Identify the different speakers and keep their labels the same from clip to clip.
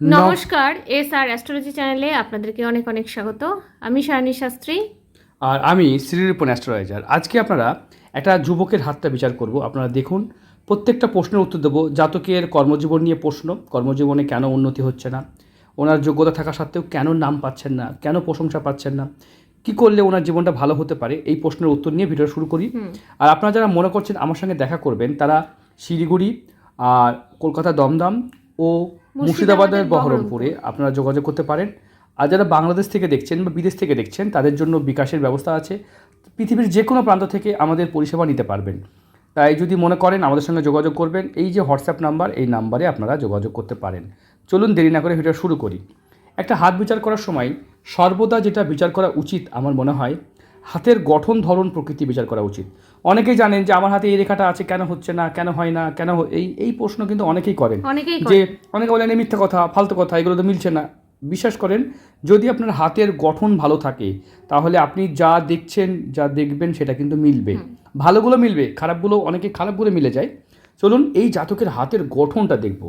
Speaker 1: নমস্কার এস আর অ্যাস্ট্রোলজি চ্যানেলে আপনাদেরকে অনেক অনেক স্বাগত। আমি সায়নী শাস্ত্রী।
Speaker 2: আর আমি শ্রীরূপন অ্যাস্ট্রোলজার আজকে আপনারা একটা যুবকের হাতটা বিচার করব। আপনারা দেখুন প্রত্যেকটা প্রশ্নের উত্তর দেবো। জাতকের কর্মজীবন নিয়ে প্রশ্ন। কর্মজীবনে কেন উন্নতি হচ্ছে না? ওনার যোগ্যতা থাকা সত্ত্বেও কেন নাম পাচ্ছেন না? কেন প্রশংসা পাচ্ছেন না? কি করলে ওনার জীবনটা ভালো হতে পারে? এই প্রশ্নের উত্তর নিয়ে ভিডিও শুরু করি। আর আপনারা যারা মনে করছেন আমার সঙ্গে দেখা করবেন তারা শিলিগুড়ি আর কলকাতা দমদম ও মুর্শিদাবাদের বহরমপুরে। আপনারা যোগাযোগ করতে পারেন। আর যারা বাংলাদেশ থেকে দেখছেন বা বিদেশ থেকে দেখছেন তাদের জন্য বিকাশের ব্যবস্থা আছে। পৃথিবীর যে কোনো প্রান্ত থেকে আমাদের পরিষেবা নিতে পারবেন। তাই যদি মনে করেন আমাদের সঙ্গে যোগাযোগ করবেন এই যে হোয়াটসঅ্যাপ নাম্বার এই নাম্বারে আপনারা যোগাযোগ করতে পারেন। চলুন দেরি না করে ভিডিও শুরু করি। একটা হাত বিচার করার সময় সর্বদা যেটা বিচার করা উচিত আমার মনে হয় হাতের গঠন ধরন প্রকৃতি বিচার করা উচিত। অনেকেই জানেন যে আমার হাতে এই রেখাটা আছে কেন হচ্ছে না কেন হয় না কেন এই এই প্রশ্ন কিন্তু অনেকেই করেন।
Speaker 1: অনেকেই
Speaker 2: যে অনেকে বলেন এই মিথ্যা কথা ফালতু কথা এগুলো তো মিলছে না। বিশ্বাস করেন যদি আপনার হাতের গঠন ভালো থাকে তাহলে আপনি যা দেখছেন যা দেখবেন সেটা কিন্তু মিলবে। ভালোগুলো মিলবে খারাপগুলো অনেকে খারাপগুলো মিলে যায়। চলুন এই জাতকের হাতের গঠনটা দেখব।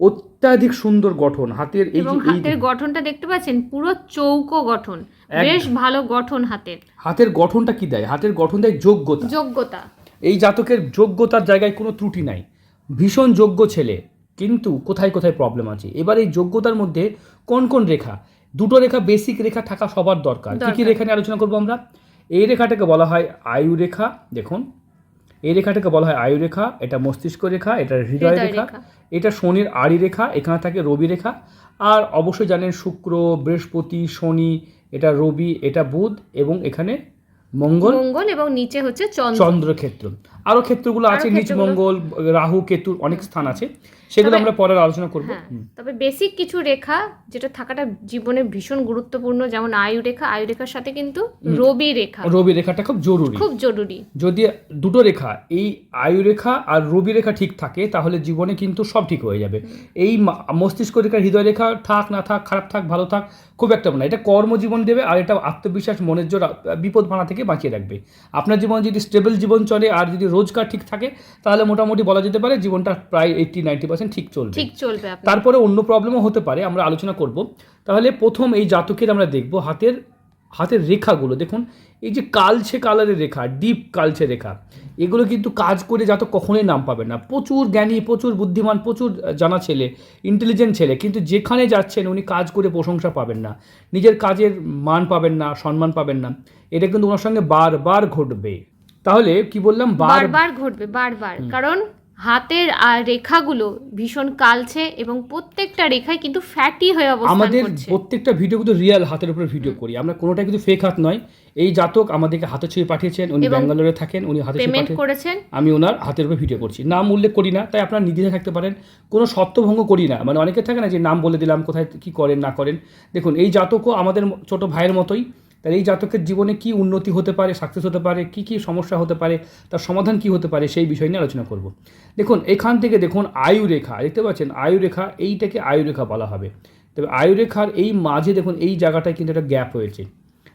Speaker 2: অত্যাধিক সুন্দর গঠন হাতের এই
Speaker 1: এবং হাতের গঠনটা দেখতে পাচ্ছেন পুরো চৌকো গঠন বেশ ভালো গঠন হাতের।
Speaker 2: হাতের গঠনটা কি দেয়? হাতের গঠন দেয় যোগ্যতা।
Speaker 1: যোগ্যতা।
Speaker 2: এই জাতকের যোগ্যতার জায়গায় কোনো ত্রুটি নাই। ভীষণ যোগ্য ছেলে কিন্তু কোথায় কোথায় প্রবলেম আছে? এবার এই যোগ্যতার মধ্যে কোন কোন রেখা? দুটো রেখা বেসিক রেখা থাকা সবার দরকার। কি কি রেখা নিয়ে আলোচনা করব আমরা? এই রেখাটাকে বলা হয় আয়ু রেখা। দেখুন এই রেখাটাকে বলা হয় আয়ু রেখা এটা মস্তিষ্ক রেখা এটা হৃদয় রেখা। এটা শনির আড়ি রেখা এখানে থাকে রবি রেখা। আর অবশ্যই জানেন শুক্র বৃহস্পতি শনি এটা রবি এটা বুধ এবং এখানে মঙ্গল।
Speaker 1: মঙ্গল এবং নিচে হচ্ছে চন্দ্র।
Speaker 2: চন্দ্রক্ষেত্র। আরও ক্ষেত্রগুলো আছে নিচ মঙ্গল রাহু কেতুর অনেক স্থান আছে সেগুলো আমরা পরে আলোচনা করব।
Speaker 1: হ্যাঁ তবে বেসিক কিছু রেখা যেটা থাকাটা জীবনে ভীষণ গুরুত্বপূর্ণ যেমন আয়ু রেখা। আয়ু রেখার সাথে কিন্তু রবি রেখা।
Speaker 2: রবি রেখাটা খুব জরুরি।
Speaker 1: খুব জরুরি।
Speaker 2: যদি দুটো রেখা এই আয়ু রেখা আর রবি রেখা ঠিক থাকে তাহলে জীবনে কিন্তু সব ঠিক হয়ে যাবে। এই মস্তিষ্ক রেখা হৃদয় রেখা থাক না থাক খারাপ থাক ভালো থাক খুব একটা না। এটা কর্মজীবন দেবে আর এটা আত্মবিশ্বাস মনের জোর বিপদ ভাড়া থেকে বাঁচিয়ে রাখবে। আপনার জীবন যদি স্টেবল জীবন চলে আর যদি রোজগার ঠিক থাকে তাহলে মোটামুটি বলা যেতে পারে জীবনটা প্রায় এইটটি নাইনটি পার্সেন্ট ঠিক চলবে।
Speaker 1: ঠিক চলবে
Speaker 2: তারপরে অন্য প্রবলেমও হতে পারে আমরা আলোচনা করব। তাহলে প্রথম এই জাতকের আমরা দেখব হাতের হাতের রেখাগুলো। দেখুন এই যে কালছে কালারের রেখা ডিপ কালছে রেখা এগুলো কিন্তু কাজ করে জাতক কখনোই নাম পাবে না। প্রচুর জ্ঞানী প্রচুর বুদ্ধিমান প্রচুর জানা ছেলে ইন্টেলিজেন্ট ছেলে কিন্তু যেখানে যাচ্ছেন উনি কাজ করে প্রশংসা পাবেন না। নিজের কাজের মান পাবেন না সম্মান পাবেন না। এটা কিন্তু ওনার সঙ্গে বারবার ঘটবে। তাহলে কি বললাম? বার
Speaker 1: বারবার ঘটবে বারবার। কারণ হাতের আর রেখাগুলো ভীষণ কালছে এবং প্রত্যেকটা রেখায় কিন্তু ফ্যাটি হয়ে অবস্থান
Speaker 2: আমাদের প্রত্যেকটা ভিডিও কিন্তু রিয়েল হাতের উপরে ভিডিও করি। আমরা কোনোটাই কিন্তু ফেক হাত নয়। এই জাতক আমাদেরকে হাতে ছবি পাঠিয়েছেন উনি ব্যাঙ্গালোরে থাকেন উনি হাতে
Speaker 1: পেমেন্ট করেছেন।
Speaker 2: আমি ওনার হাতের উপরে ভিডিও করছি। নাম উল্লেখ করি না তাই আপনারা নির্দ্বিধায় থাকতে পারেন। কোনো সত্যভঙ্গ করি না। মানে অনেকে থাকে না যে নাম বলে দিলাম কোথায় কি করেন না করেন। দেখুন এই জাতকও আমাদের ছোট ভাইয়ের মতোই। তাহলে এই জাতকের জীবনে কি উন্নতি হতে পারে সাকসেস হতে পারে, কি কি সমস্যা হতে পারে, তার সমাধান কি হতে পারে সেই বিষয় নিয়ে আলোচনা করব। দেখুন, এখান থেকে দেখুন আয়ু রেখা দেখতে পাচ্ছেন? আয়ু রেখা এইটাকে আয়ু রেখা বলা হবে। তবে আয়ু রেখার এই মাঝে দেখুন, এই জায়গাটায় কিন্তু একটা গ্যাপ হয়েছে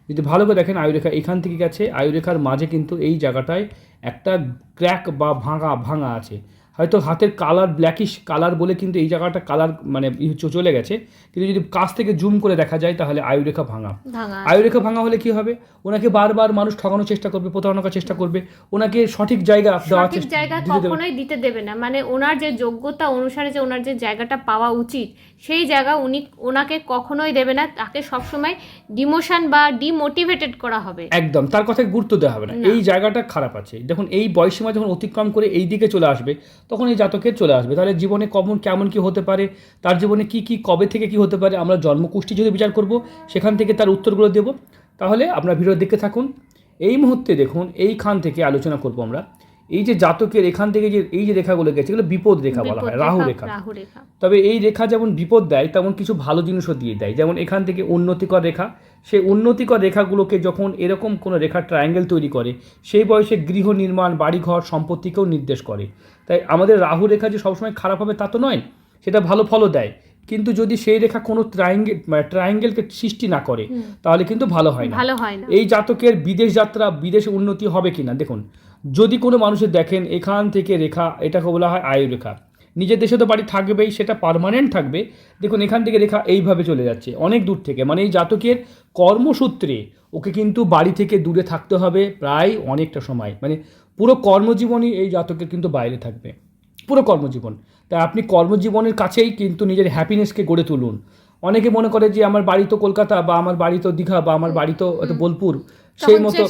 Speaker 2: যদি ভালো করে দেখেন, আয়ুরেখা এখান থেকে গেছে, আয়ুরেখার মাঝে কিন্তু এই জায়গাটায় একটা ক্র্যাক বা ভাঙা ভাঙা আছে। হয়তো হাতের কালার ব্ল্যাকিশ কালার বলে কিন্তু এই জায়গাটা কালার মানে চলে গেছে। কিন্তু যদি কাছ থেকে জুম করে দেখা যায় তাহলে আয়ুরেখা ভাঙা। আয়ুরেখা ভাঙা হলে কি হবে? ওনাকে বারবার মানুষ ঠকানোর চেষ্টা করবে প্রতারণা করার চেষ্টা করবে। ওনাকে সঠিক জায়গা দেওয়ার
Speaker 1: সঠিক জায়গা কখনোই দিতে দেবে না। মানে ওনার যে যোগ্যতা অনুসারে যে ওনার যে জায়গাটা পাওয়া উচিত সেই জায়গা উনি ওনাকে কখনোই দেবে না। তাকে সবসময় ডিমোশন বা ডিমোটিভেটেড করা হবে।
Speaker 2: একদম। তার কথায় গুরুত্ব দেওয়া হবে না। এই জায়গাটা খারাপ আছে। দেখুন এই বয়সীমা যখন অতিক্রম করে এই দিকে চলে আসবে তখন এই জাতকের চলে আসবে। তাহলে জীবনে কমন কেমন কি হতে পারে? তার জীবনে কি কি কবে থেকে কি হতে পারে আমরা জন্মকুষ্টি যদি বিচার করব সেখান থেকে তার উত্তরগুলো দেব। তাহলে আপনার ভিডিও দেখতে থাকুন। এই মুহূর্তে দেখুন এইখান থেকে আলোচনা করব আমরা। এই যে জাতকের এখান থেকে যে এই যে রেখাগুলো গেছে এগুলো বিপদ রেখা বলা হয় রাহু রেখা
Speaker 1: রাহু রেখা।
Speaker 2: তবে এই রেখা যেমন বিপদ দেয় তেমন কিছু ভালো জিনিসও দিয়ে দেয়। যেমন এখান থেকে উন্নতিকর রেখা সেই উন্নতিকর রেখাগুলোকে যখন এরকম কোনো রেখা ট্রায়াঙ্গেল তৈরি করে সেই বয়সে গৃহ নির্মাণ বাড়িঘর সম্পত্তিকেও নির্দেশ করে। তাই আমাদের রাহু রেখা যে সবসময় খারাপ হবে তা তো নয় সেটা ভালো ফলও দেয়। কিন্তু যদি সেই রেখা কোনো ট্রায়াঙ্গেল ট্রায়াঙ্গেলকে সৃষ্টি না করে তাহলে কিন্তু ভালো হয় না।
Speaker 1: ভালো হয় না।
Speaker 2: এই জাতকের বিদেশ যাত্রা বিদেশে উন্নতি হবে কিনা? দেখুন যদি কোনো মানুষের দেখেন এখান থেকে রেখা এটাকে বলা হয় আয়ু রেখা নিজের দেশে তো বাড়ি থাকবেই সেটা পার্মানেন্ট থাকবে। দেখুন এখান থেকে রেখা এইভাবে চলে যাচ্ছে অনেক দূর থেকে। মানে এই জাতকের কর্মসূত্রে ওকে কিন্তু বাড়ি থেকে দূরে থাকতে হবে প্রায় অনেকটা সময়। মানে পুরো কর্মজীবনই এই জাতকের কিন্তু বাইরে থাকবে। পুরো কর্মজীবন। তাই আপনি কর্মজীবনের কাছেই কিন্তু নিজের হ্যাপিনেসকে গড়ে তুলুন। অনেকে মনে করে যে আমার বাড়ি তো কলকাতা বা আমার বাড়ি তো দীঘা বা আমার বাড়ি তো বোলপুর। সেই মতো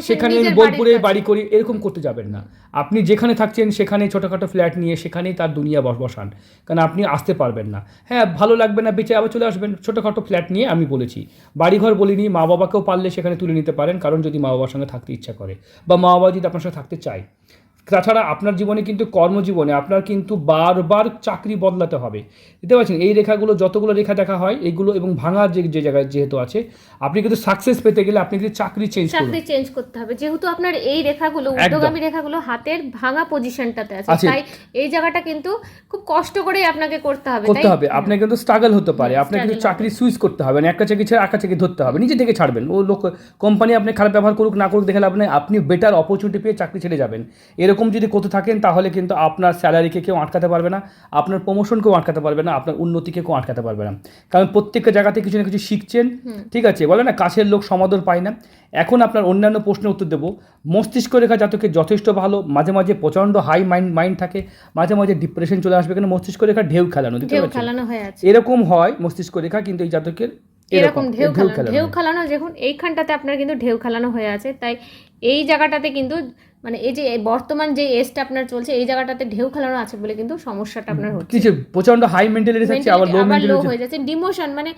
Speaker 2: সেখানে বোলপুরে বাড়ি করি এরকম করতে যাবেন না। আপনি যেখানে থাকছেন সেখানে ছোটোখাটো ফ্ল্যাট নিয়ে সেখানেই তার দুনিয়া বস- বসান। কারণ আপনি আসতে পারবেন না। হ্যাঁ ভালো লাগবে না বেঁচে আবার চলে আসবেন। ছোটোখাটো ফ্ল্যাট নিয়ে আমি বলেছি। বাড়িঘর বলিনি মা বাবাকেও পারলে সেখানে তুলে নিতে পারেন কারণ যদি মা বাবার সঙ্গে থাকতে ইচ্ছা করে। বা মা বাবা যদি আপনার সঙ্গে থাকতে চায়। তাছাড়া আপনার জীবনে কিন্তু কর্মজীবনে আপনার কিন্তু বারবার চাকরি বদলাতে হবে। বুঝতে পারছেন এই রেখাগুলো যতগুলো রেখা দেখা হয় এইগুলো এবং ভাঙার যে যে জায়গায় যেহেতু আছে আপনি কিন্তু সাকসেস পেতে গেলে আপনি কিন্তু চাকরি চেঞ্জ
Speaker 1: চাকরি চেঞ্জ করতে হবে। যেহেতু আপনার এই রেখাগুলো। ঊর্ধ্বগামী রেখাগুলো হাতের ভাঙা পজিশনটাতে আছে। তাই এই জায়গাটা কিন্তু খুব কষ্ট করেই আপনাকে করতে হবে
Speaker 2: করতে হবে। আপনার কিন্তু স্ট্রাগল হতে পারে।
Speaker 1: হুম,
Speaker 2: আপনার কিন্তু চাকরি সুইচ করতে হবে মানে একটা চাকরি ছেড়ে একটা চাকরি ধরতে হবে। নিজে থেকে ছাড়বেন। ও লোক কোম্পানি আপনি খারাপ ব্যবহার করুক না করুক দেখে লাভ নেই। আপনি বেটার অপরচুনিটি পেয়ে চাকরি ছেড়ে যাবেন। এরকম যদি করতে থাকেন তাহলে কিন্তু আপনার স্যালারিকে কেউ আটকাতে পারবে না আপনার প্রমোশনকেও আটকাতে পারবে না আপনার উন্নতিকে কেউ আটকাতে পারবে না। কারণ প্রত্যেকটা জায়গাতে কিছু না কিছু শিখছেন ঠিক আছে? বলে না কাছের লোক সমাদর পায় না। এখন আপনার অন্যান্য প্রশ্নের উত্তর দেবো। মস্তিষ্ক রেখা জাতকে যথেষ্ট ভালো মাঝে মাঝে প্রচণ্ড হাই মাইন্ড মাইন্ড থাকে মাঝে মাঝে ডিপ্রেশন চলে আসবে কেন? মস্তিষ্ক রেখা ঢেউ খেলানো দেখতে পাচ্ছেন? এরকম হয় মস্তিষ্ক রেখা কিন্তু এই জাতকের
Speaker 1: এরকম ঢেউ খেলানো।
Speaker 2: খেলানো
Speaker 1: ঢেউ খেলানো যখন এইখানটাতে আপনার কিন্তু ঢেউ খেলানো হয়ে আছে। তাই এই জায়গাটাতে কিন্তু মানে এই যে বর্তমান যে এজটা আপনার চলছে এই জায়গাটাতে ঢেউ খেলানো আছে বলে কিন্তু সমস্যাটা আপনার হচ্ছে।
Speaker 2: কিছু প্রচণ্ড হাই মেন্টালিটি থাকছে আবার লো
Speaker 1: হয়ে যাচ্ছে। ডিমোশন মানে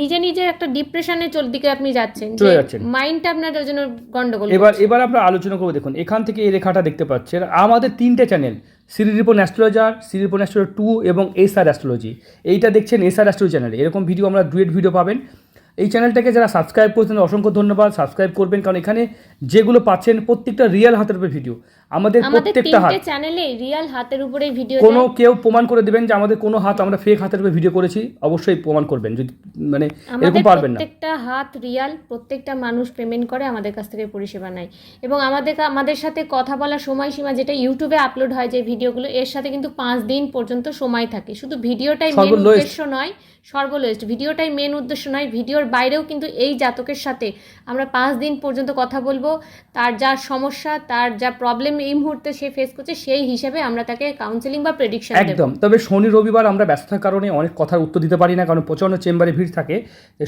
Speaker 1: নিজে নিজে একটা ডিপ্রেশনের চল দিকে আপনি যাচ্ছেন
Speaker 2: যাচ্ছেন।
Speaker 1: মাইন্ডটা আপনার ওই জন্য গন্ডগোল
Speaker 2: এবার এবার আমরা আলোচনা করব দেখুন এখান থেকে এই রেখাটা দেখতে পাচ্ছেন আমাদের তিনটে channel Siriripon astrologer Siriripon astrologer two এবং এসআর অ্যাস্ট্রোলজি এইটা দেখছেন এসআর অ্যাস্ট্রোলজি চ্যানেলে এরকম ভিডিও আমরা ডুয়েট ভিডিও পাবেন। এই চ্যানেলটাকে যারা সাবস্ক্রাইব করছেন, অসংখ্য ধন্যবাদ। সাবস্ক্রাইব করবেন, কারণ এখানে যেগুলো পাচ্ছেন প্রত্যেকটা রিয়েল হাতের উপর ভিডিও আমাদের প্রত্যেকটা হাত।
Speaker 1: চ্যানেলে রিয়াল হাতের উপরে ভিডিও
Speaker 2: কোনো কেউ প্রমাণ করে দেবেন যে আমাদের কোনো হাত আমরা ফেক হাতের উপর ভিডিও করেছি অবশ্যই প্রমাণ করবেন। যদি মানে এরকম পারবেন না।
Speaker 1: প্রত্যেকটা হাত রিয়াল প্রত্যেকটা মানুষ পেমেন্ট করে আমাদের কাছ থেকে পরিষেবা নেয়। এবং আমাদের আমাদের সাথে কথা বলার সময়সীমা যেটা ইউটিউবে আপলোড হয় যে ভিডিওগুলো এর সাথে কিন্তু পাঁচ দিন পর্যন্ত সময় থাকে। শুধু ভিডিওটাই মেন উদ্দেশ্য নয় সর্বলোয়েস্ট। ভিডিওটাই মেন উদ্দেশ্য নয় ভিডিওর বাইরেও কিন্তু এই জাতকের সাথে আমরা পাঁচ দিন পর্যন্ত কথা বলব। তার যা সমস্যা তার যা প্রবলেম এই মুহূর্তে সে ফেস করছে, সেই হিসাবে আমরা তাকে কাউন্সেলিং বা প্রেডিকশন
Speaker 2: একদম। তবে শনি রবিবার আমরা ব্যস্ততার কারণে অনেক কথার উত্তর দিতে পারি না, কারণ প্রচণ্ড চেম্বারে ভিড় থাকে।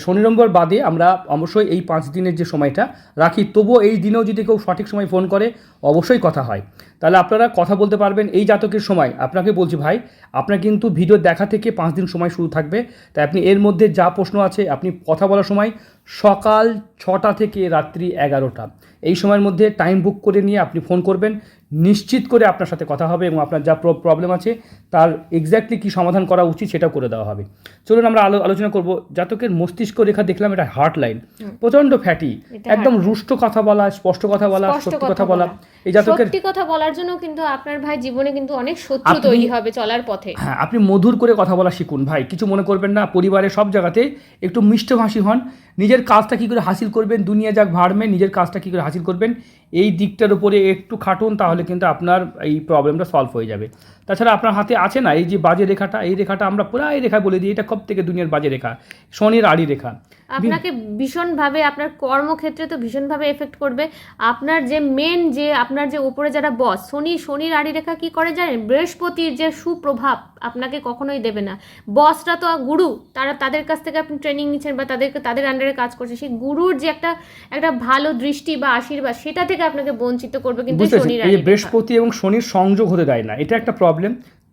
Speaker 2: শনি রবিবার বাদে আমরা অবশ্যই এই পাঁচ দিনের যে সময়টা রাখি। তবুও এই দিনেও যদি কেউ সঠিক সময় ফোন করে, অবশ্যই কথা হয়। তাহলে আপনারা কথা বলতে পারবেন এই জাতকের সময়। আপনাকে বলছি ভাই, আপনার কিন্তু ভিডিও দেখা থেকে পাঁচ দিন সময় শুরু থাকবে। তাই আপনি এর মধ্যে যা প্রশ্ন আছে, আপনি কথা বলার সময় সকাল ছটা থেকে রাত্রি এগারোটা। এই সময়ের মধ্যে টাইম বুক করে নিয়ে আপনি ফোন করবেন। নিশ্চিত করে আপনার সাথে কথা হবে এবং আপনার যা প্রবলেম আছে তার এক্স্যাক্টলি কী সমাধান করা উচিত সেটাও করে দেওয়া হবে। চলুন আমরা আলো আলোচনা করব। জাতকের মস্তিষ্ক রেখা দেখলাম এটা হার্ট লাইন প্রচণ্ড ফ্যাটি একদম রুষ্ট কথা বলা স্পষ্ট কথা বলা সত্যি
Speaker 1: কথা
Speaker 2: বলা। এই জাতকের
Speaker 1: সত্যি কথা বলার জন্য কিন্তু আপনার ভাই জীবনে কিন্তু অনেক শত্রু তৈরি হবে চলার পথে।
Speaker 2: হ্যাঁ আপনি মধুর করে কথা বলা শিখুন ভাই কিছু মনে করবেন না পরিবারের সব জায়গাতে একটু মিষ্টভাষী হন। নিজের কাজটা কী করে হাসিল করবেন দুনিয়া যাক ভাড়মে নিজের কাজটা কী করে হাসিল করবেন এই দিকটার উপরে একটু খাটুন তাহলে কিন্তু আপনার এই প্রবলেমটা সলভ হয়ে যাবে। তাছাড়া আপনার হাতে আছে না? এই যে বাজে রেখাটা এই রেখাটা আমরা প্রায় রেখা বলে দিই এটা সব থেকে দুনিয়ার বাজে রেখা শনির আড়ি রেখা।
Speaker 1: আপনাকে ভীষণভাবে আপনার কর্মক্ষেত্রে তো ভীষণভাবে এফেক্ট করবে। আপনার যে মেন যে আপনার যে উপরে যারা বস শনি শনির আড়ি রেখা কি করে জানেন? বৃহস্পতির যে সুপ্রভাব আপনাকে কখনোই দেবে না। বসরা তো গুরু তারা তাদের কাছ থেকে আপনি ট্রেনিং নিচ্ছেন বা তাদেরকে তাদের আন্ডারে কাজ করছে সেই গুরুর যে একটা একটা ভালো দৃষ্টি বা আশীর্বাদ সেটা থেকে আপনাকে বঞ্চিত করবে কিন্তু শনির
Speaker 2: বৃহস্পতি এবং শনির সংযোগ হতে দেয় না এটা একটা প্রবলেম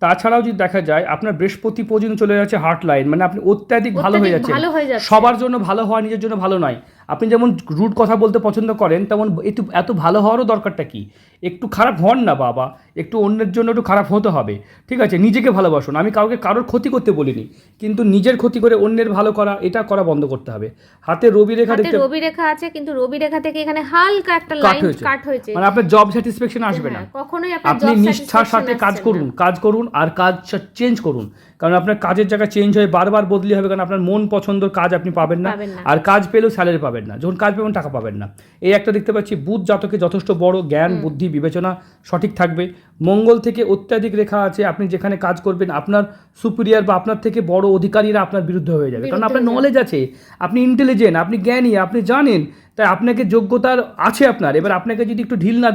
Speaker 2: তাছাড়াও যদি দেখা যায় আপনার বৃহস্পতি পর্যন্ত চলে যাচ্ছে হার্ট লাইন মানে আপনি অত্যাধিক ভালো হয়ে যাচ্ছে
Speaker 1: ভালো হয়ে যাচ্ছে।
Speaker 2: সবার জন্য ভালো হওয়া নিজের জন্য ভালো নয়। আপনি যেমন রুট কথা বলতে পছন্দ করেন তেমন একটু এত ভালো হওয়ারও দরকারটা কি? একটু খারাপ হন না বাবা একটু অন্যের জন্য একটু খারাপ হতে হবে ঠিক আছে? নিজেকে ভালোবাসুন। আমি কাউকে কারোর ক্ষতি করতে বলিনি কিন্তু নিজের ক্ষতি করে অন্যের ভালো করা এটা করা বন্ধ করতে হবে। হাতে রবি রেখা দেখতে
Speaker 1: রবি রেখা আছে কিন্তু রবি রেখা থেকে এখানে হালকা একটা লাইন কাট হয়েছে।
Speaker 2: মানে আপনার জব স্যাটিসফ্যাকশন আসবে না।
Speaker 1: হ্যাঁ, কখনোই
Speaker 2: আপনি নিষ্ঠার সাথে কাজ করুন কাজ করুন আর কাজ চেঞ্জ করুন। কারণ আপনার কাজের জায়গা চেঞ্জ হয়ে বারবার বদলি হবে কারণ আপনার মন পছন্দর কাজ আপনি পাবেন না।
Speaker 1: পাবেন না।
Speaker 2: আর কাজ পেলেও স্যালারি পাবেন না। যখন কাজ পাবেন টাকা পাবেন না। এই একটা দেখতে পাচ্ছি বুধ জাতকে যথেষ্ট বড় জ্ঞান বুদ্ধি বিবেচনা সঠিক থাকবে। মঙ্গল থেকে অত্যাধিক রেখা আছে আপনি যেখানে কাজ করবেন আপনার সুপিরিয়ার বা আপনার থেকে বড় অধিকারীরা আপনার বিরুদ্ধে হয়ে যাবে। কারণ আপনার নলেজ আছে আপনি ইন্টেলিজেন্ট আপনি জ্ঞানী আপনি জানেন তাই আপনাকে যোগ্যতার আছে আপনার। এবার আপনাকে যদি একটু ঢিল না,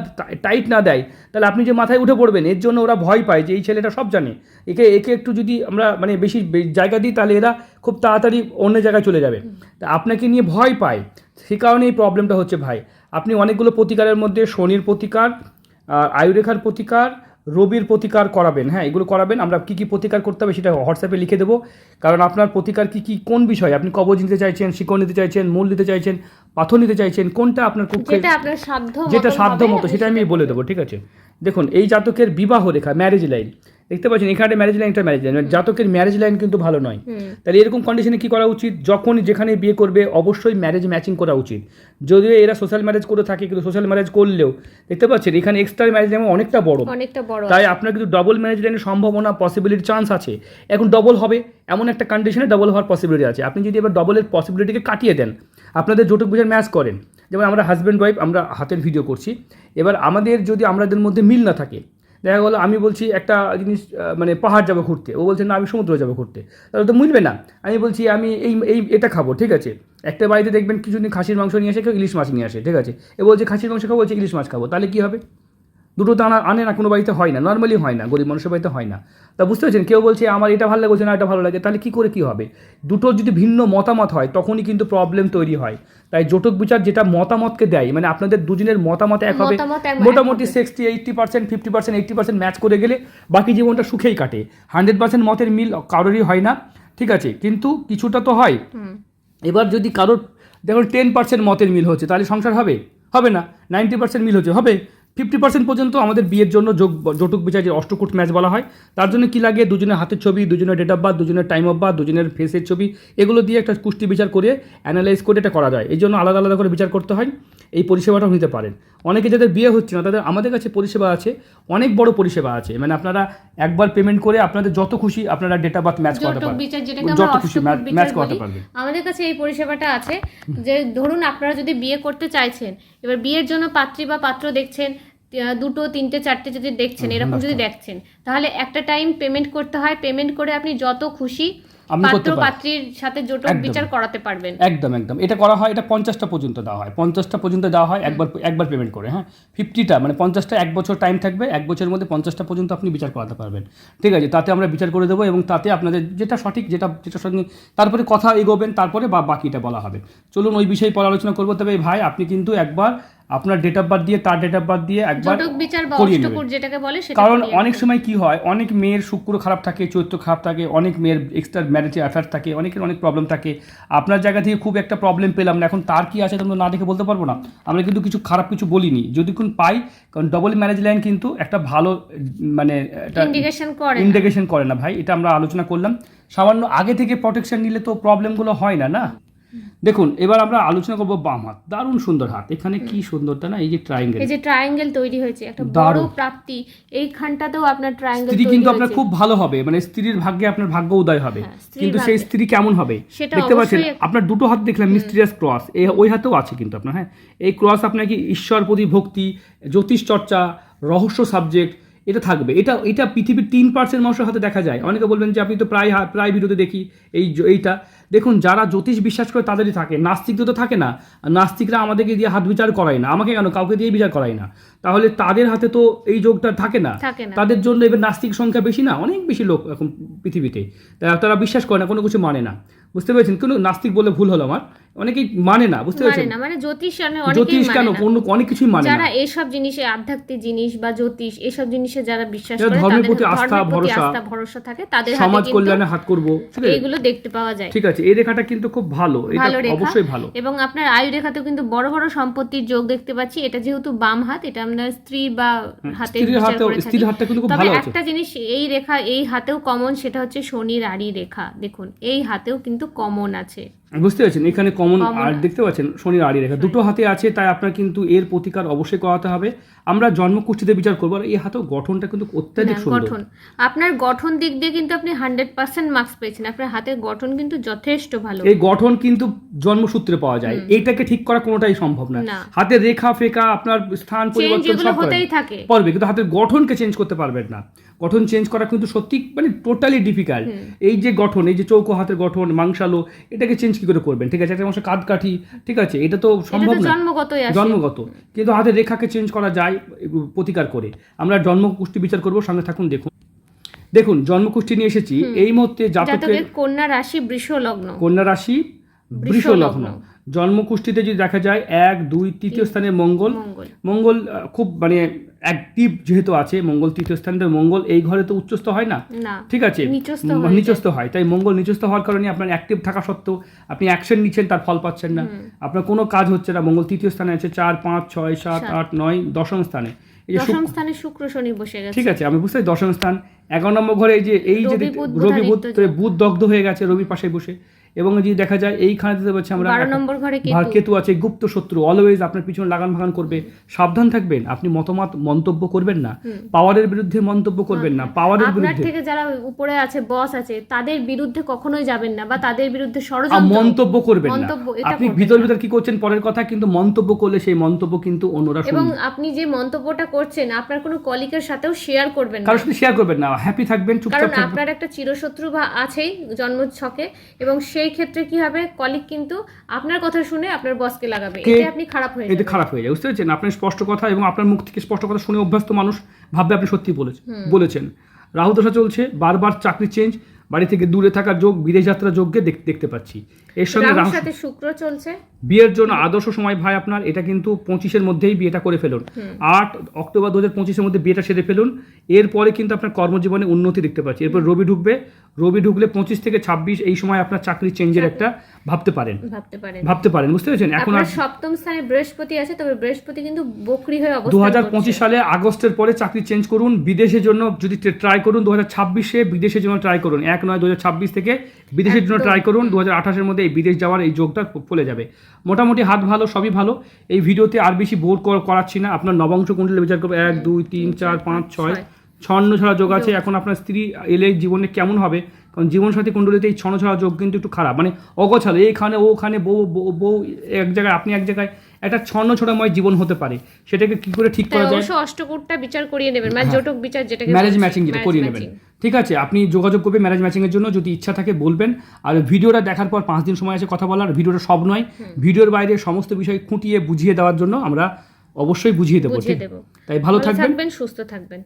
Speaker 2: টাইট না দেয়, তাহলে আপনি যে মাথায় উঠে পড়বেন, এর জন্য ওরা ভয় পায় যে এই ছেলেটা সব জানে। একে একে একটু যদি আমরা মানে বেশি জায়গা দিই, তাহলে এরা খুব তাড়াতাড়ি অন্য জায়গায় চলে যাবে। তা আপনাকে নিয়ে ভয় পায়। সে কারণে এই প্রবলেমটা হচ্ছে ভাই। আপনি অনেকগুলো প্রতিকারের মধ্যে শনির প্রতিকার আর আয়ুরেখার প্রতিকার রবির প্রতিকার করাবেন। হ্যাঁ এগুলো করাবেন। আমরা কী কী প্রতিকার করতে হবে সেটা হোয়াটসঅ্যাপে লিখে দেবো। কারণ আপনার প্রতিকার কী কী কোন বিষয়? আপনি কবজ নিতে চাইছেন শিকড় নিতে চাইছেন মূল নিতে চাইছেন পাথর নিতে চাইছেন কোনটা আপনার খুব
Speaker 1: যেটা সাধ্য
Speaker 2: মতো সেটা আমি বলে দেবো ঠিক আছে? দেখুন এই জাতকের বিবাহ রেখা ম্যারেজ লাইন দেখতে পাচ্ছেন এখানে ম্যারেজ লাইনটা ম্যারেজ লাইন জাতকের ম্যারেজ লাইন কিন্তু ভালো নয়। তাহলে এরকম কন্ডিশনে কি করা উচিত? যখন যেখানে বিয়ে করবে অবশ্যই ম্যারেজ ম্যাচিং করা উচিত। যদিও এরা সোশ্যাল ম্যারেজ করে থাকে কিন্তু সোশ্যাল ম্যারেজ করলেও দেখতে পাচ্ছেন এখানে এক্সট্রা ম্যারেজ লাইন অনেকটা বড়।
Speaker 1: অনেকটা বড়।
Speaker 2: তাই আপনার কিন্তু ডবল ম্যারেজ লাইনের সম্ভাবনা পসিবিলিটি চান্স আছে। এখন ডবল হবে এমন একটা কন্ডিশনে ডবল হওয়ার পসিবিলিটি আছে। আপনি যদি এবার ডবলের পসিবিলিটিকে কাটিয়ে দেন আপনাদের জটক বুঝার ম্যাচ করেন। যেমন আমরা হাজব্যান্ড ওয়াইফ আমরা হাতের ভিডিও করছি। এবার আমাদের যদি আমাদের মধ্যে মিল না থাকে দেখা গেলো আমি বলছি একটা জিনিস মানে পাহাড় যাব ঘুরতে। ও বলছে, না, আমি সমুদ্র যাব ঘুরতে। তাহলে তো মিলবে না। আমি বলছি, আমি এই এই, এটা খাব, ঠিক আছে? একটা বাড়িতে দেখবেন কিছুদিন খাসির মাংস নিয়ে আসে, কেউ ইলিশ মাছ নিয়ে আসে, ঠিক আছে? এ বলছে, খাসির মাংস খাব? বলছে, ইলিশ মাছ খাব। তাহলে কী হবে? দুটো তো আনা আনে না কোনো বাড়িতে হয় না নর্মালি হয় না গরিব মানুষের বাড়িতে হয় না। তা বুঝতে পারছেন? কেউ বলছে আমার এটা ভালো লাগে বলছে না এটা ভালো লাগে। তাহলে কী করে কী হবে? দুটোর যদি ভিন্ন মতামত হয় তখনই কিন্তু প্রবলেম তৈরি হয়। তাই জোটক বিচার যেটা মতামতকে দেয় মানে আপনাদের দুজনের মতামত এক হবে। মোটামুটি sixty eighty percent fifty percent eighty percent match করে গেলে বাকি জীবনটা সুখেই কাটে। হান্ড্রেড পার্সেন্ট মতের মিল কারোরই হয় না ঠিক আছে? কিন্তু কিছুটা তো হয়। এবার যদি কারোর দেখুন টেন পার্সেন্ট মতের মিল হচ্ছে তাহলে সংসার হবে? হবে না। নাইনটি পার্সেন্ট মিল হচ্ছে হবে? ফিফটি পার্সেন্ট পর্যন্ত আমাদের বিয়ের জন্য যোগ জটুক বিচার যে অষ্টকূট ম্যাচ বলা হয় তার জন্য কি লাগে? দুজনের হাতের ছবি দুজনের ডেট অফ বার্থ দুজনের টাইম অফ বার্থ দুজনের ফেসের ছবি এগুলো দিয়ে একটা কুষ্টি বিচার করে অ্যানালাইজ করে এটা করা যায়। এই জন্য আলাদা আলাদা করে বিচার করতে হয় এই পরিষেবাটাও নিতে পারেন। অনেকে যাদের বিয়ে হচ্ছে না তাদের আমাদের কাছে পরিষেবা আছে অনেক বড় পরিষেবা আছে। মানে আপনারা একবার পেমেন্ট করে আপনাদের যত খুশি আপনারা ডেট অফ বার্থ ম্যাচ করাতে পারেন যত খুশি ম্যাচ করাতে পারবেন।
Speaker 1: আমাদের কাছে এই পরিষেবাটা আছে যে ধরুন আপনারা যদি বিয়ে করতে চাইছেন এবার বিয়ের জন্য পাত্রী বা পাত্র দেখছেন দুটো তিনটে চারটে যদি দেখছেন এরকম যদি দেখছেন তাহলে একটা টাইম পেমেন্ট করতে হয়। পেমেন্ট করে আপনি যত খুশি পাত্র পাত্রীর সাথে জটক বিচার করাতে পারবেন।
Speaker 2: একদম একদম। এটা করা হয় এটা পঞ্চাশটা পর্যন্ত দেওয়া হয়। পঞ্চাশটা পর্যন্ত দেওয়া হয় একবার একবার পেমেন্ট করে হ্যাঁ? ফিফটিটা মানে পঞ্চাশটা এক বছর টাইম থাকবে এক বছরের মধ্যে পঞ্চাশটা পর্যন্ত আপনি বিচার করাতে পারবেন। ঠিক আছে? তাতে আমরা বিচার করে দেবো এবং তাতে আপনাদের যেটা সঠিক যেটা যেটা সঙ্গে তারপরে কথা এগোবেন তারপরে বা বাকিটা বলা হবে। চলুন ওই বিষয়ে পরে আলোচনা করব। তবে ভাই আপনি কিন্তু একবার আপনার ডেট অফ বার্থ দিয়ে তার ডেট অফ বার্থ দিয়ে একবার
Speaker 1: বিচার বা
Speaker 2: করিয়ে নেবেন।
Speaker 1: যেটাকে বলে সেটা
Speaker 2: কারণ অনেক সময় কি হয় অনেক মেয়ের শুক্র খারাপ থাকে চৈত্র খারাপ থাকে অনেক মেয়ের এক্সট্রা ম্যারেজে অ্যাফেয়ার থাকে অনেকের অনেক প্রবলেম থাকে। আপনার জায়গা থেকে খুব একটা প্রবলেম পেলাম না এখন তার কি আছে তোমরা না দেখে বলতে পারব না। আমরা কিন্তু কিছু খারাপ কিছু বলিনি। যদি কোন পাই কারণ ডবল ম্যারেজ লাইন কিন্তু একটা ভালো মানে
Speaker 1: করে।
Speaker 2: ইন্ডিকেশন করে না ভাই এটা আমরা আলোচনা করলাম। সামান্য আগে থেকে প্রোটেকশন নিলে তো প্রবলেমগুলো হয় না না? দেখুন এবার আমরা আলোচনা করব বাম হাত। দারুণ সুন্দর হাত। এখানে কি সুন্দরটা না এই যে ট্রায়াঙ্গেল
Speaker 1: এই যে ট্রায়াঙ্গেল তৈরি হয়েছে একটা বড়। প্রাপ্তি। এইখানটাতেও আপনার ট্রায়াঙ্গেল
Speaker 2: স্ত্রী কিন্তু আপনার খুব ভালো হবে মানে স্ত্রীর ভাগ্যে আপনার ভাগ্য উদয় হবে।
Speaker 1: হ্যাঁ,
Speaker 2: কিন্তু সেই স্ত্রী কেমন হবে? দেখতে পাচ্ছেন আপনার দুটো হাত দেখলাম মিস্ট্রিয়াস ক্রস এই ওই হাতেও আছে কিন্তু আপনার হ্যাঁ? এই ক্রস আপনার কি ঈশ্বর প্রতি ভক্তি জ্যোতিষ চর্চা রহস্য সাবজেক্ট এটা থাকবে। এটা এটা পৃথিবীর তিন পার্সেন্ট মানুষের হাতে দেখা যায়। অনেকে বলবেন যে আপনি তো প্রায় প্রায় ভিডিওতে দেখি এই এইটা। দেখুন যারা জ্যোতিষ বিশ্বাস করে তাদেরই থাকে নাস্তিকদের তো থাকে না। নাস্তিকরা আমাদেরকে দিয়ে হাত বিচার করায় না। আমাকে কেন? কাউকে দিয়ে বিচার করায় না। তাহলে তাদের হাতে তো এই যোগটা থাকে না। তাদের জন্য এবার নাস্তিক সংখ্যা বেশি না? অনেক বেশি লোক এখন পৃথিবীতে। তারা বিশ্বাস করে না কোনো কিছু মানে না। বুঝতে পেরেছেন? কোনো নাস্তিক বলে ভুল হলো আমার। অনেকেই মানে না বুঝতে
Speaker 1: মানে
Speaker 2: পেরেছেন?
Speaker 1: না মানে জ্যোতিষ অনেকেই
Speaker 2: জ্যোতিষ কেন?
Speaker 1: মানে
Speaker 2: অন্য অনেক কিছুই মানে
Speaker 1: যারা এইসব জিনিসে আধ্যাত্মিক জিনিস বা জ্যোতিষ এইসব জিনিসে যারা বিশ্বাস করে
Speaker 2: ধর্মের
Speaker 1: তাদের
Speaker 2: প্রতি আস্থা, ভরসা,
Speaker 1: আস্থা ভরসা থাকে তাদের
Speaker 2: সমাজ কল্যাণে হাত করব
Speaker 1: এইগুলো দেখতে পাওয়া যায়।
Speaker 2: ঠিক আছে এই রেখাটা কিন্তু খুব ভালো এটা অবশ্যই ভালো।
Speaker 1: এবং আপনার আয়ু রেখাতেও কিন্তু বড় বড় সম্পত্তির যোগ দেখতে পাচ্ছি। এটা যেহেতু বাম হাত এটা আমরা স্ত্রী বা হাতে
Speaker 2: স্ত্রীর হাতটা কিন্তু খুব ভালো আছে।
Speaker 1: একটা জিনিস এই রেখা এই হাতেও কমন সেটা হচ্ছে শনির আড়ি রেখা দেখুন। এই হাতেও কিন্তু কমন আছে।
Speaker 2: বুঝতে পারছেন? এখানে কমন আর দেখতে পাচ্ছেন শনির আড়ি রেখা। দুটো হাতে আছে তাই আপনার কিন্তু এর প্রতিকার অবশ্যই করাতে হবে। আমরা জন্মকুষ্ঠিতে বিচার করব আর এই হাতেও গঠনটা কিন্তু অত্যাধিক সুন্দর।
Speaker 1: গঠন। আপনার গঠন দিক দিয়ে কিন্তু আপনি হান্ড্রেড পার্সেন্ট মার্কস পেয়েছেন। আপনার হাতের গঠন কিন্তু যথেষ্ট ভালো।
Speaker 2: এই গঠন কিন্তু জন্মসূত্রে পাওয়া যায়। এইটাকে ঠিক করা কোনোটাই সম্ভব না। হাতের রেখা ফেকা আপনার স্থান পরিবর্তন সব
Speaker 1: হতেই থাকে।
Speaker 2: পারবে কিন্তু হাতের গঠনকে চেঞ্জ করতে পারবেন না। গঠন চেঞ্জ করা কিন্তু সত্যি মানে টোটালি ডিফিকাল্ট এই যে গঠন এই যে চৌকো হাতের গঠন মাংসালো এটাকে চেঞ্জ কি করে করবেন? ঠিক আছে একটা মানুষের কাঁধ কাঠি ঠিক আছে এটা তো সম্ভব
Speaker 1: জন্মগত
Speaker 2: না জন্মগত। কিন্তু হাতের রেখাকে চেঞ্জ করা যায় প্রতিকার করে। আমরা জন্মকুষ্টি বিচার করব সামনে থাকুন দেখুন। দেখুন জন্মকুষ্টি নিয়ে এসেছি এই মুহূর্তে জাতকের
Speaker 1: কন্যা রাশি বৃষ লগ্ন
Speaker 2: কন্যা রাশি বৃষ লগ্ন। জন্মকুষ্ঠিতে যদি দেখা যায় এক দুই তৃতীয় স্থানে মঙ্গল।
Speaker 1: মঙ্গল।
Speaker 2: খুব মানে অ্যাক্টিভ যেহেতু আছে মঙ্গল তৃতীয় স্থানে মঙ্গল এই ঘরে তো উচ্চস্থ হয় না? ঠিক আছে?
Speaker 1: নিচস্থ
Speaker 2: উম,
Speaker 1: হয়ে
Speaker 2: তাই মঙ্গল নিচস্থ হওয়ার কারণে আপনার অ্যাক্টিভ থাকা সত্ত্বেও আপনি অ্যাকশন নিচ্ছেন তার ফল পাচ্ছেন না। আপনার কোনো কাজ হচ্ছে না মঙ্গল তৃতীয় স্থানে আছে চার পাঁচ ছয় সাত। আট নয় দশম স্থানে।
Speaker 1: দশম স্থানে শুক্র শনি বসে গেছে।
Speaker 2: ঠিক আছে আমি বুঝতে দশম স্থান। এগারো নম্বর ঘরে এই যে এই যে
Speaker 1: রবি, বুধ,
Speaker 2: বুধ দগ্ধ হয়ে গেছে রবি পাশে বসে। এবং যদি দেখা যায় এইখানে দিতে পারছি আমরা
Speaker 1: বারো নম্বর ঘরে কেতু।
Speaker 2: আছে গুপ্ত শত্রু অলওয়েজ আপনার পিছনে লাগান ভাগান করবে। সাবধান থাকবেন আপনি মতামত মন্তব্য করবেন না। পাওয়ারের বিরুদ্ধে মন্তব্য করবেন না পাওয়ারের
Speaker 1: আপনার
Speaker 2: বিরুদ্ধে।
Speaker 1: থেকে যারা উপরে আছে বস আছে তাদের বিরুদ্ধে কখনোই যাবেন না বা তাদের বিরুদ্ধে ষড়যন্ত্র
Speaker 2: মন্তব্য করবেন না। আপনি ভিতর ভিতর কি করছেন? পরের কথা কিন্তু মন্তব্য করলে সেই মন্তব্য কিন্তু অন্যরা
Speaker 1: এবং আপনি যে মন্তব্যটা করছেন আপনার কোনো কলিকের সাথেও শেয়ার করবেন না।
Speaker 2: কারোর সাথে শেয়ার করবেন না। হ্যাপি থাকবেন
Speaker 1: কারণ
Speaker 2: চুপচাপ থাকবেন।
Speaker 1: আপনার একটা চিরশত্রু বা আছেই জন্ম ছকে এবং সেই ক্ষেত্রে কি হবে? কলিক কিন্তু আপনার কথা শুনে আপনার বসকে লাগাবে। এতে আপনি খারাপ হয়ে
Speaker 2: এতে খারাপ হয়ে যায় বুঝতে পারছেন? আপনার স্পষ্ট কথা এবং আপনার মুখ থেকে স্পষ্ট কথা শুনে অভ্যস্ত মানুষ ভাববে আপনি সত্যি বলেছেন বলেছেন। রাহু দশা চলছে বারবার চাকরি চেঞ্জ বাড়ি থেকে দূরে থাকার যোগ বিদেশ যাত্রা যোগকে দেখতে পাচ্ছি। এর সঙ্গে
Speaker 1: রাহুর সাথে শুক্র চলছে।
Speaker 2: বিয়ের জন্য আদর্শ সময় ভাই আপনার এটা কিন্তু পঁচিশের মধ্যেই বিয়েটা করে ফেলুন। আট অক্টোবর দু হাজার পঁচিশের মধ্যে বিয়েটা সেরে ফেলুন। এরপরে কিন্তু আপনার কর্মজীবনে উন্নতি দেখতে পাচ্ছি। এরপর রবি ঢুকবে। রবি ঢুকলে পঁচিশ থেকে ছাব্বিশ এই সময় আপনার চাকরি চেঞ্জের একটা ভাবতে পারেন।
Speaker 1: ভাবতে পারেন।
Speaker 2: বুঝতে পেরেছেন? এখন আর
Speaker 1: সপ্তম স্থানে বৃহস্পতি আছে তবে বৃহস্পতি কিন্তু বকরি হয়ে
Speaker 2: দু হাজার পঁচিশ সালে আগস্টের পরে চাকরি চেঞ্জ করুন। বিদেশের জন্য যদি ট্রাই করুন দু হাজার ছাব্বিশে বিদেশের জন্য ট্রাই করুন। এক নয় দু হাজার ছাব্বিশ থেকে বিদেশের জন্য ট্রাই করুন। দু হাজার আঠাশের মধ্যে এই বিদেশ যাওয়ার এই যোগটা ফলে যাবে। মোটামুটি হাত ভালো সবই ভালো। এই ভিডিওতে আর বেশি বোর করাচ্ছি না। আপনার নবাংশ কুণ্ডলে বিচার করবে। এক দুই তিন চার পাঁচ ছয়। ছন্ন ছাড়া যোগ আছে। এখন আপনার স্ত্রী এলে জীবনে কেমন হবে? কারণ জীবনসাথী কুণ্ডলিতে এই ছন্ন ছাড়া যোগ কিন্তু একটু খারাপ। মানে অগোছালো। এইখানে ওখানে বউ বউ- এক জায়গায় আপনি এক জায়গায় একটা ছন্ন ছড়াময় জীবন হতে পারে। সেটাকে কি করে ঠিক করা যায়?
Speaker 1: অষ্টকূটটা বিচার করিয়ে নেবেন। মানে জটক বিচার যেটাকে
Speaker 2: ম্যারেজ ম্যাচিং যেটা করিয়ে নেবেন। ঠিক আছে আপনি যোগাযোগ করবেন ম্যারেজ ম্যাচিংয়ের জন্য যদি ইচ্ছা থাকে বলবেন। আর ভিডিওটা দেখার পর পাঁচ দিন সময় আছে কথা বলার ভিডিওটা সব নয়। ভিডিওর বাইরে সমস্ত বিষয় খুঁটিয়ে বুঝিয়ে দেওয়ার জন্য আমরা অবশ্যই বুঝিয়ে দেবো তাই ভালো
Speaker 1: থাকবেন সুস্থ থাকবেন।